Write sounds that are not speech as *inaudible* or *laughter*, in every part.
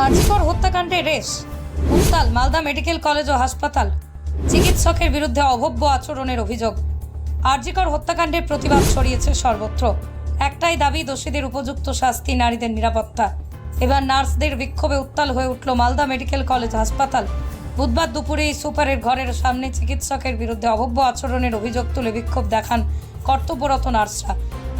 আরজিকর হত্যাকাণ্ডে রেশ। উত্তাল মালদা মেডিকেল কলেজ ও হাসপাতাল। চিকিৎসকের বিরুদ্ধে অভব্য আচরণের অভিযোগ। আরজিকর হত্যাকাণ্ডের প্রতিবাদ ছড়িয়েছে সর্বত্র। একটাই দাবি, দোষীদের উপযুক্ত শাস্তি, নারীদের নিরাপত্তা। এবার নার্সদের বিক্ষোভে উত্তাল হয়ে উঠল মালদা মেডিকেল কলেজ হাসপাতাল। বুধবার দুপুরে সুপারের ঘরের সামনে চিকিৎসকের বিরুদ্ধে অভব্য আচরণের অভিযোগ তুলে বিক্ষোভ দেখান কর্তব্যরত নার্সরা।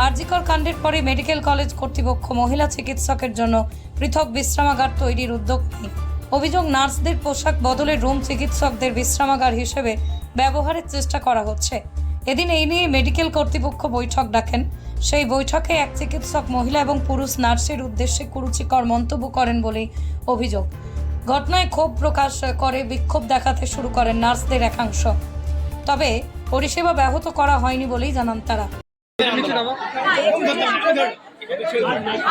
আরজিকর কাণ্ডের পরে মেডিকেল কলেজ কর্তৃপক্ষ মহিলা চিকিৎসকের জন্য পৃথক বিশ্রামাগার তৈরির উদ্যোগ নেয়। অভিযোগ, নার্সদের পোশাক বদলে রুম চিকিৎসকদের বিশ্রামাগার হিসেবে ব্যবহারের চেষ্টা করা হচ্ছে। এদিন এই নিয়ে মেডিকেল কর্তৃপক্ষ বৈঠক ডাকেন। সেই বৈঠকে এক চিকিৎসক, মহিলা এবং পুরুষ নার্সের উদ্দেশ্যে কুরুচিকর মন্তব্য করেন বলেই অভিযোগ। ঘটনায় ক্ষোভ প্রকাশ করে বিক্ষোভ দেখাতে শুরু করেন নার্সদের একাংশ। তবে পরিষেবা ব্যাহত করা হয়নি বলেই জানান তারা।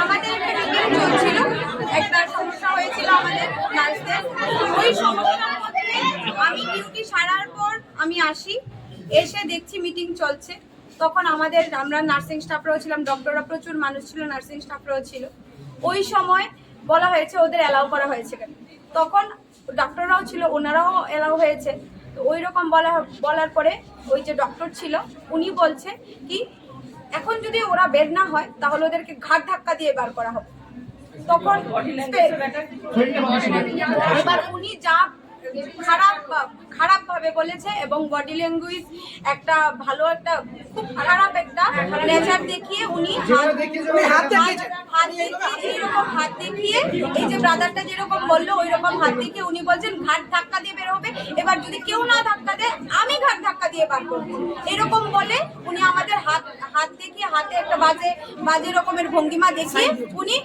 আমাদের একটা সমস্যা হয়েছিল আমাদের নার্সদের ওই সমস্যার আমি সারার পর আমি আসি, এসে দেখছি মিটিং চলছে। তখন আমাদের, আমরা নার্সিং স্টাফরাও ছিলাম ডক্টররা প্রচুর মানুষ ছিল নার্সিং স্টাফরাও ছিল। ওই সময় বলা হয়েছে, ওদের অ্যালাউ করা হয়েছে তখন ডক্টররাও ছিল, ওনারাও অ্যালাউ হয়েছে। তো ওই রকম বলা বলার পরে ওই যে ডক্টর ছিল উনি বলছে কি এখন যদি ওরা বের না হয় তাহলে ওদেরকে ঘাট ধাক্কা দিয়ে বার করা হবে। তখন এবার উনি যা খারাপ খারাপ ভাবে বলেছে এবং বডি ল্যাঙ্গুয়েজ একটা ভালো একটা খুব খারাপ একটা নেচার দেখিয়ে উনি হাত দেখিয়ে এইরকম হাত দেখিয়ে এই যে ব্রাদারটা যেরকম বলল ওই রকম হাত দেখিয়ে উনি বলছেন ঘাট ধাক্কা দিয়ে বের হবে। এবার যদি কেউ না ধাক্কা দেয় আমি ঘাট ধাক্কা দিয়ে বার করব। এরকম বলে উনি আমাদের হাত হাত দেখিয়ে হাতে একটা বাজে বাজে রকমের ভঙ্গিমা দেখিয়ে উনি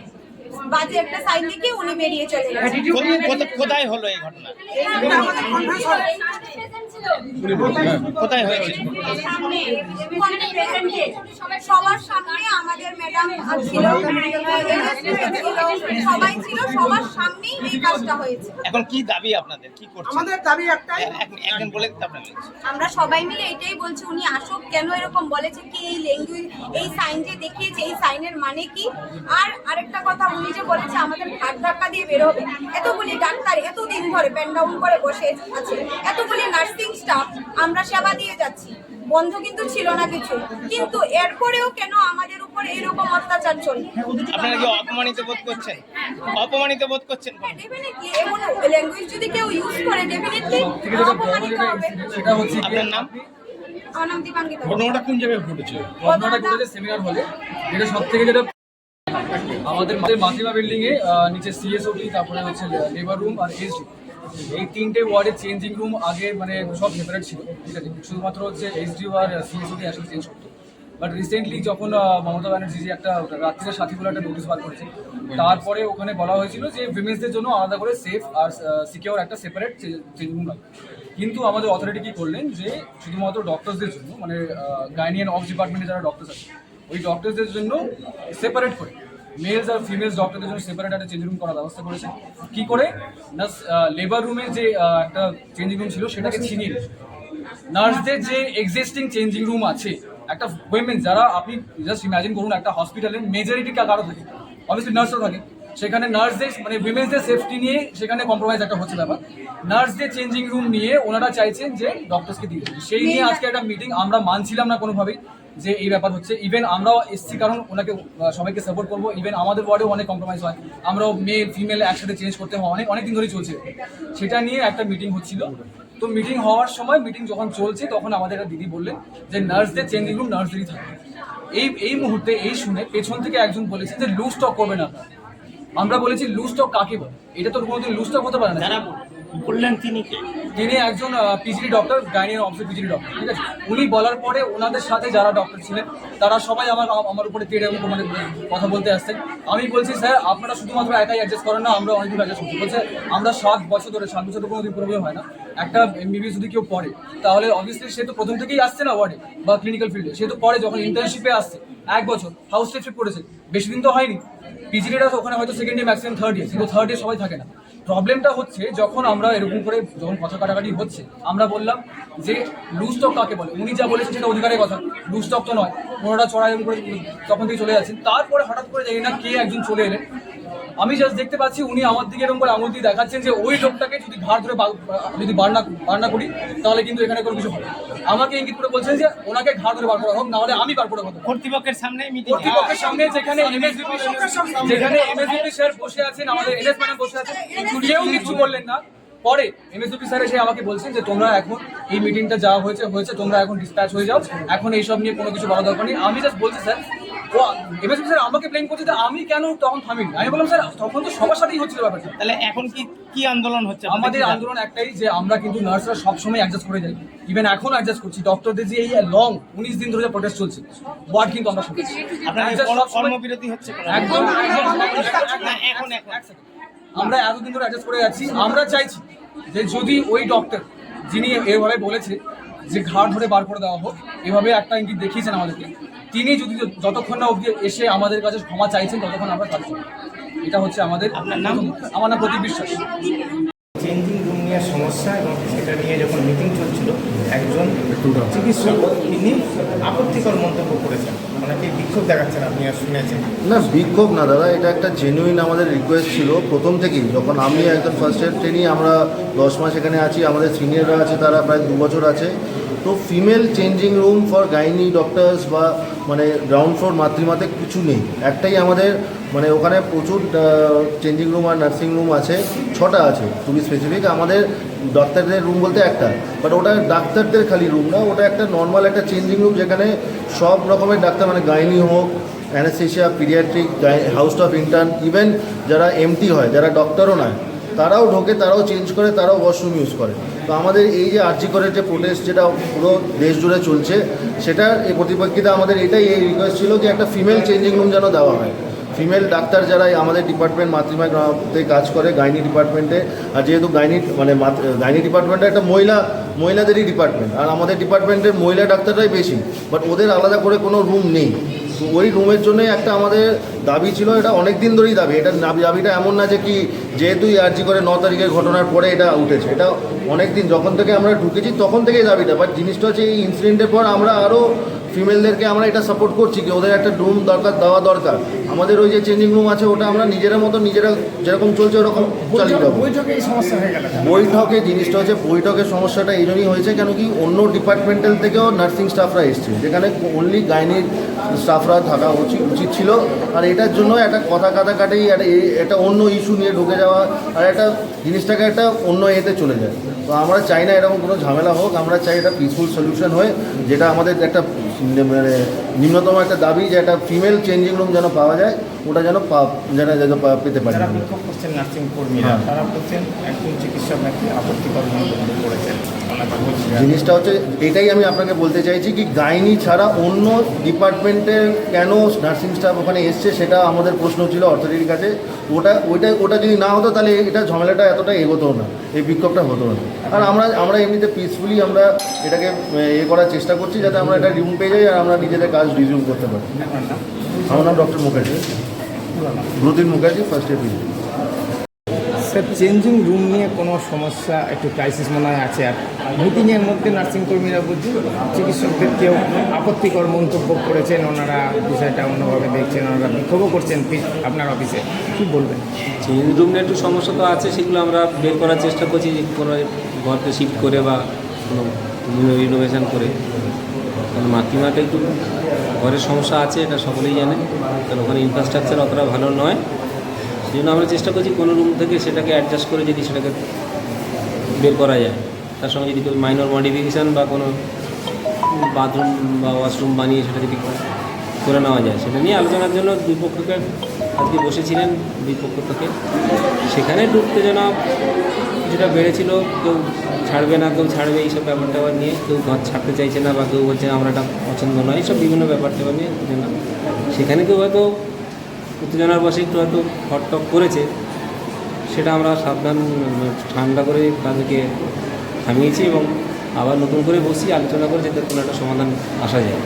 বাজে একটা সাইন দেখিয়ে উনি বেরিয়ে চলে গেছেন কোথায়- হলো এই ঘটনা? কোথায় হয়েছে? সবার সামনে আমাদের ম্যাডাম ছিল সবাই ছিল সবার সামনেই এই কাজটা হয়েছে। এখন কি দাবি আপনাদের? কি করছেন? আমাদের দাবি একটাই। একজন বলে আমরা সবাই মিলে এটাই বলছি উনি আসুক কেন এরকম বলেছে কি এই ল্যাঙ্গুয়েজ এই সাইন যে দেখিয়েছে এই সাইনের মানে কি? আর আরেকটা কথা উনি যে বলেছে আমাদের ঘাট ধাক্কা দিয়ে বের হবে। এতগুলি ডাক্তার এতদিন ধরে প্যান ডাউন করে বসে আছে। এতগুলি নার্সিং স্টাফ আমরা সেবা দিয়ে যাচ্ছি। বন্ধ কিন্তু ছিল না কিছু। কিন্তু এরপরেও কেন আমাদের উপর এরকম অত্যাচার চলবে আপনারা কি অপমানিত বোধ করছেন? অপমানিত বোধ করছেন ডেফিনেটলি এমন ল্যাঙ্গুয়েজ যদি কেউ ইউজ করে ডেফিনেটলি অপমানিত হবে। সেটা হচ্ছে আপনার নাম? আমার নাম দীপাঙ্কিতা। ঘটনাটা কোন জায়গায় ঘটেছে? ঘটনাটা ঘটেছে সেমিনার হলে। থেকে যেটা আমাদের মাতৃমা বিল্ডিং এ নিচে সিএসওটি তারপরে হচ্ছে লেবার রুম আর এসডি এই তিনটে ওয়ার্ডের চেঞ্জিং রুম আগে মানে সব সেপারেট ছিল, ঠিক আছে? শুধুমাত্র হচ্ছে এইচডিও আর সিএসওটি আসলে চেঞ্জ করতো। বাট রিসেন্টলি যখন মমতা ব্যানার্জি যে একটা রাত্রির সাথী বলে একটা নোটিশ বার করেছে, তারপরে ওখানে বলা হয়েছিল যে উইমেন্সদের জন্য আলাদা করে সেফ আর সিকিউর একটা সেপারেট চেঞ্জিং রুম লাগবে কিন্তু আমাদের অথরিটি কি করলেন যে শুধুমাত্র ডক্টরসদের জন্য মানে গাইনিয়ান অফ ডিপার্টমেন্টে যারা ডক্টরস আছে, ওই ডক্টরসদের জন্য সেপারেট করে মেলস আর ফিমেলস ডক্টরদের জন্য সেপারেট একটা চেঞ্জিং রুম করার ব্যবস্থা করেছে। কি করে? না লেবার রুমে যে একটা চেঞ্জিং রুম ছিল সেটাকে ছিনিয়ে নার্সদের যে এক্সিস্টিং চেঞ্জিং রুম আছে একটা উইমেন যারা আপনি জাস্ট ইমাজিন করুন একটা হসপিটালে মেজরিটি কারও থাকে? অবভিয়াসলি নার্সও থাকে। সেখানে নার্সদের মানে উইমেন্সদের সেফটি নিয়ে সেখানে কম্প্রোমাইজ একটা হচ্ছে ব্যাপার। নার্সদের চেঞ্জিং রুম নিয়ে ওনারা চাইছেন যে ডক্টরসকে দিয়ে সেই নিয়ে আজকে একটা মিটিং আমরা মানছিলাম না কোনোভাবেই। যে এই ব্যাপার হচ্ছে ইভেন আমরাও এসছি কারণ ওনাকে সবাইকে সাপোর্ট করব। ইভেন আমাদের ওয়ার্ডেও অনেক কম্প্রোমাইজ হয়। আমরাও মেল ফিমেল একসাথে চেঞ্জ করতে হয়। অনেক অনেক দিন ধরেই চলছে। সেটা নিয়ে একটা মিটিং হচ্ছিল। তো মিটিং হওয়ার সময় মিটিং যখন চলছে, তখন আমাদের একটা দিদি বললেন যে নার্সদের চেঞ্জিং রুম নার্সদেরই থাকে। এই এই মুহূর্তে, এই শুনে পেছন থেকে একজন বলেছে যে লুজ স্টক করবেন আপনারা আমরা বলেছি লুজ স্টক কাকে বলে? এটা তো কোনোদিন লুজ স্টক হতে পারে না। বললেন তিনি তিনি একজন পিজিডি ডক্টর গাইনিয়ান অফিসের পিজিডি ডক্টর ঠিক আছে? উনি বলার পরে ওনাদের সাথে যারা ডক্টর ছিলেন, তারা সবাই আমার আমার উপরে তেড়ে এবং মানে কথা বলতে আসছেন আমি বলছি, স্যার, আপনারা শুধুমাত্র একাই অ্যাডজাস্ট করেন না, আমরা অনেক দূর অ্যাডজাস্ট করছি। বলছে, আমরা সাত বছর ধরে, সাত বছর কোনো প্রবলেম হয় না। একটা এমবিবিএস যদি কেউ পড়ে, তাহলে অবভিয়াসলি সে তো প্রথম থেকেই আসছে না ওয়ার্ডে বা ক্লিনিক্যাল ফিল্ডে সে তো পরে যখন ইন্টার্নশিপে আসছে, এক বছর হাউস স্টেপশিপ করেছে। বেশি দিন তো হয়নি। পিজিডিটা ওখানে হয়তো second year maximum third year কিন্তু থার্ড ইয়ার সবাই থাকে না। প্রবলেমটা হচ্ছে যখন আমরা এরকম করে যখন কথা কাটাকাটি হচ্ছে, আমরা বললাম যে লুজ কাকে বলে? উনি যা বলেছেন সেটা অধিকারের কথা। লুজ তো নয়। ওনারা চড়াই এরকম করে তখন থেকে চলে যাচ্ছেন। তারপরে হঠাৎ করে জানি না কে একজন চলে এলেন। আমি জাস্ট দেখতে পাচ্ছি উনি আমার দিকে এরকম করে আঙুল দিয়ে দেখাচ্ছেন যে ওই লোকটাকে যদি ঘাড় ধরে যদি বার না বার না করি তাহলে কিন্তু এখানে কোনো কিছু হবে। আমাকে ইঙ্গিত করে বলছেন যে ওনাকে ঘাড় ধরে বার করা হোক নাহলে আমি বার করে কথা কর্তৃপক্ষের সামনে কর্তৃপক্ষের সামনে যেখানে এমএসবিপি যেখানে এমএসবিপি স্যার বসে আছেন আমাদের এনএস ম্যাডাম বসে আছেন কেউ কিছু বললেন না। পরে এমএসবিপি স্যার এসে আমাকে বলছেন যে তোমরা এখন এই মিটিংটা যা হয়েছে হয়েছে তোমরা এখন ডিসপ্যাচ হয়ে যাও। এখন এইসব নিয়ে কোনো কিছু বলা দরকার নেই। আমি জাস্ট বলছি স্যার ও এমএসবিপি স্যার আমাকে ব্লেম করছে যে আমি কেন তখন থামিনি? আমি বললাম স্যার তখন তো সবার সাথেই হচ্ছিল ব্যাপারটা। তাহলে এখন কি কি আন্দোলন হচ্ছে? আমাদের আন্দোলন একটাই যে আমরা কিন্তু নার্সরা সবসময় অ্যাডজাস্ট করে যাই। ইভেন এখন অ্যাডজাস্ট করছি। ডক্টরদের যে এই লং উনিশ দিন ধরে প্রোটেস্ট চলছে ওয়ার্ড কিন্তু আমরা শুনছি কর্মবিরতি হচ্ছে একদম। এখন। আমরা এতদিন ধরে অ্যাডজাস্ট করে যাচ্ছি। আমরা চাইছি যে যদি ওই ডক্টর যিনি এভাবে বলেছে যে ঘাড় ধরে বার করে দেওয়া হোক এভাবে একটা ইঙ্গিত দেখিয়েছেন আমাদেরকে তিনি যদি যতক্ষণ না অব্দি এসে আমাদের কাছে ক্ষমা চাইছেন ততক্ষণ আমরা থাকব। এটা হচ্ছে আমাদের আপনার নাম? আমার নাম প্রদীপ বিশ্বাস। চেঞ্জিং রুম নিয়ে সমস্যা এবং সেটা নিয়ে যখন মিটিং চলছিল একজন চিকিৎসক তিনি আপত্তিকর মন্তব্য করেছেন। ওনাকে বিক্ষোভ দেখাচ্ছেন আপনি আর শুনেছেন। না বিক্ষোভ না দাদা এটা একটা জেনুইন আমাদের রিকোয়েস্ট ছিল প্রথম থেকেই। যখন আমি একজন ফার্স্ট ইয়ার ট্রেনিং আমরা দশ মাস এখানে আছি আমাদের সিনিয়ররা আছে তারা প্রায় দু বছর আছে। তো female changing room for gynae doctors বা মানে গ্রাউন্ড ফ্লোর মাতৃমাতে কিছু নেই। একটাই আমাদের মানে ওখানে প্রচুর চেঞ্জিং রুম আর নার্সিং রুম আছে, ছটা আছে খুবই স্পেসিফিক আমাদের ডাক্তারদের রুম বলতে একটা বাট ওটা ডাক্তারদের খালি রুম না, ওটা একটা নর্মাল একটা চেঞ্জিং রুম যেখানে সব রকমের ডাক্তার মানে গাইনি হোক anaesthesia paediatric house of intern even যারা এমটি হয়, যারা ডক্টরও নয় তারাও ঢোকে, তারাও চেঞ্জ করে, তারাও ওয়াশরুম ইউজ করে। তো আমাদের এই যে আর্জি করে যে প্রোটেস্ট যেটা পুরো দেশ জুড়ে চলছে, সেটার এই প্রতিপক্ষিতা আমাদের এটাই এই রিকোয়েস্ট ছিল যে একটা ফিমেল চেঞ্জিং রুম যেন দেওয়া হয়। ফিমেল ডাক্তার যারা আমাদের ডিপার্টমেন্ট মাতৃমা গ্রামতে কাজ করে গাইনি ডিপার্টমেন্টে আর যেহেতু গাইনি মানে গাইনি ডিপার্টমেন্টটা একটা মহিলা, মহিলাদেরই ডিপার্টমেন্ট আর আমাদের ডিপার্টমেন্টের মহিলা ডাক্তাররাই বেশি বাট ওদের আলাদা করে কোনো রুম নেই। ওই রুমের জন্য একটা আমাদের দাবি ছিল, এটা অনেক দিন ধরেই দাবি। এটা দাবি- দাবিটা এমন না যে কি যেহেতুই আর্জি করে ন তারিখের ঘটনার পরে এটা উঠেছে। এটা অনেক দিন যখন থেকে আমরা ঢুকেছি তখন থেকেই দাবিটা। বাট জিনিসটা হচ্ছে এই ইনসিডেন্টের পর আমরা আরও ফিমেলদেরকে আমরা এটা সাপোর্ট করছি কি ওদের একটা রুম দরকার, দেওয়া দরকার। আমাদের ওই যে চেঞ্জিং রুম আছে ওটা আমরা নিজেরা মতো নিজেরা যেরকম চলছে ওরকম চালিয়ে যাব বৈঠকে জিনিসটা হচ্ছে বৈঠকের সমস্যাটা এই জন্যই হয়েছে কেন কি অন্য ডিপার্টমেন্টাল থেকেও নার্সিং স্টাফরা এসছে যেখানে অনলি গাইনির স্টাফরা থাকা উচিত উচিত ছিল। আর এটার জন্য একটা কথা কাটাকাটি একটা অন্য ইস্যু নিয়ে ঢুকে যাওয়া আর একটা জিনিসটাকে একটা অন্য এতে চলে যায়। তো আমরা চাই না এরকম কোনো ঝামেলা হোক আমরা চাই এটা পিসফুল সলিউশন হয়ে যেটা আমাদের একটা মানে নিম্নতম একটা দাবি যে একটা ফিমেল চেঞ্জিং রুম যেন পাওয়া যায় ওটা যেন যেন যেন পেতে পারে। তারা বিক্ষোভ করছেন নার্সিং কর্মীরা তারা বলছেন একজন চিকিৎসক নাকি আপত্তিকর করেছেন। জিনিসটা হচ্ছে এটাই আমি আপনাকে বলতে চাইছি কি গাইনি ছাড়া অন্য ডিপার্টমেন্টের কেন নার্সিং স্টাফ ওখানে এসছে সেটা আমাদের প্রশ্ন ছিল অর্থনীতির কাছে। ওটা ওইটা ওটা যদি না হতো তাহলে এটা ঝামেলাটা এতটা এগোতো না এই বিক্ষোভটা হতো না। আর আমরা আমরা এমনিতে পিসফুলি আমরা এটাকে এ করার চেষ্টা করছি যাতে আমরা এটা রিউম পেয়ে যাই আর আমরা নিজেদের কাজ রিজিউম করতে পারি। আমার নাম doctor Mukherjee. ব্রুদিন Mukherjee first PG sir changing room নিয়ে কোনো সমস্যা, একটু ক্রাইসিস মনে হয় আছে আর মিটিংয়ের মধ্যে নার্সিং কর্মীরা বলছেন চিকিৎসকদের কেউ আপত্তিকর মন্তব্য করেছেন, ওনারা বিষয়টা অন্যভাবে দেখছেন, ওনারা বিক্ষোভও করছেন আপনার অফিসে কি বলবেন? চেঞ্জ রুম নিয়ে একটু সমস্যা তো আছে, সেগুলো আমরা বের করার চেষ্টা করছি কোনো ঘরকে শিফট করে বা কোনো রিনোভেশন করে। কারণ মাতৃমাটা একটু ঘরের সমস্যা আছে, এটা সকলেই জানে। কারণ ওখানে ইনফ্রাস্ট্রাকচার অতটা ভালো নয়। সেই জন্য আমরা চেষ্টা করছি কোনো রুম থেকে সেটাকে অ্যাডজাস্ট করে যদি সেটাকে বের করা যায়। তার সঙ্গে যদি কোনো মাইনর মডিফিকেশান বা কোনো বাথরুম বা ওয়াশরুম বানিয়ে সেটা যদি করে নেওয়া যায়, সেটা নিয়ে আলোচনার জন্য দুই পক্ষকে আজকে বসেছিলেন, দুই পক্ষ থেকে। সেখানে একটু যেন যেটা বেড়েছিল, কেউ ছাড়বে না, কেউ ছাড়বে এইসব ব্যাপার ট্যাপার নিয়ে, কেউ ঘর ছাড়তে চাইছে না বা কেউ বলছে আমরা এটা পছন্দ নয়, এইসব বিভিন্ন ব্যাপার ট্যাপার নিয়ে সেখানে কেউ হয়তো উত্তেজনার বসে একটু হয়তো হটটক করেছে সেটা আমরা সাবধান ঠান্ডা করে তাদেরকে থামিয়েছি এবং আবার নতুন করে বসি আলোচনা করে যাতে কোনো একটা সমাধান আসা যায়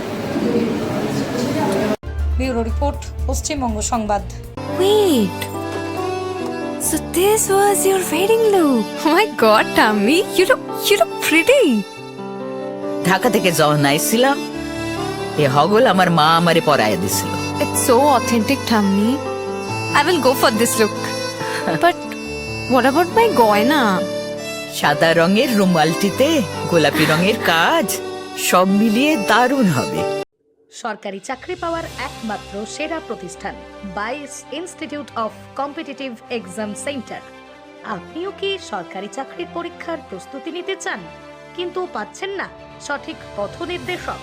ব্যুরো রিপোর্ট পশ্চিমবঙ্গ সংবাদ Wait. So this was your wedding look. Oh my god, Tammy, you look you look pretty. Dhaka থেকে যখন আইছিলাম এ হগল আমার মা আমারে পরাইয়া দিছিল It's so authentic, Tammy. I will go for this look. *laughs* but what about my goina? সাদা রঙের রুমালটিতে গোলাপি রঙের কাজ সব মিলিয়ে দারুণ হবে সরকারি চাকরি পাওয়ার একমাত্র সেরা প্রতিষ্ঠান বাইস institute of competitive exam centre আপনিও কি সরকারি চাকরির পরীক্ষার প্রস্তুতি নিতে চান কিন্তু পাচ্ছেন না সঠিক পথ নির্দেশক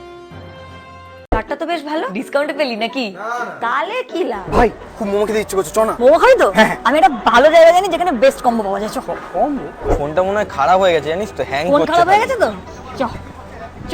চাটটা তো বেশ ভালো। ডিসকাউন্টে পেলি নাকি? তাহলে কি লাভ? ভাই খুব মোমো খেতে ইচ্ছে করছে চ না। মোমো খাবি তো? আমি একটা ভালো জায়গা জানি যেখানে বেস্ট কম্বো পাওয়া যায় চ। ফোনটা মনে হয় খারাপ হয়ে গেছে জানিস তো? হ্যাং ফোন খারাপ হয়ে গেছে তো? চ চ।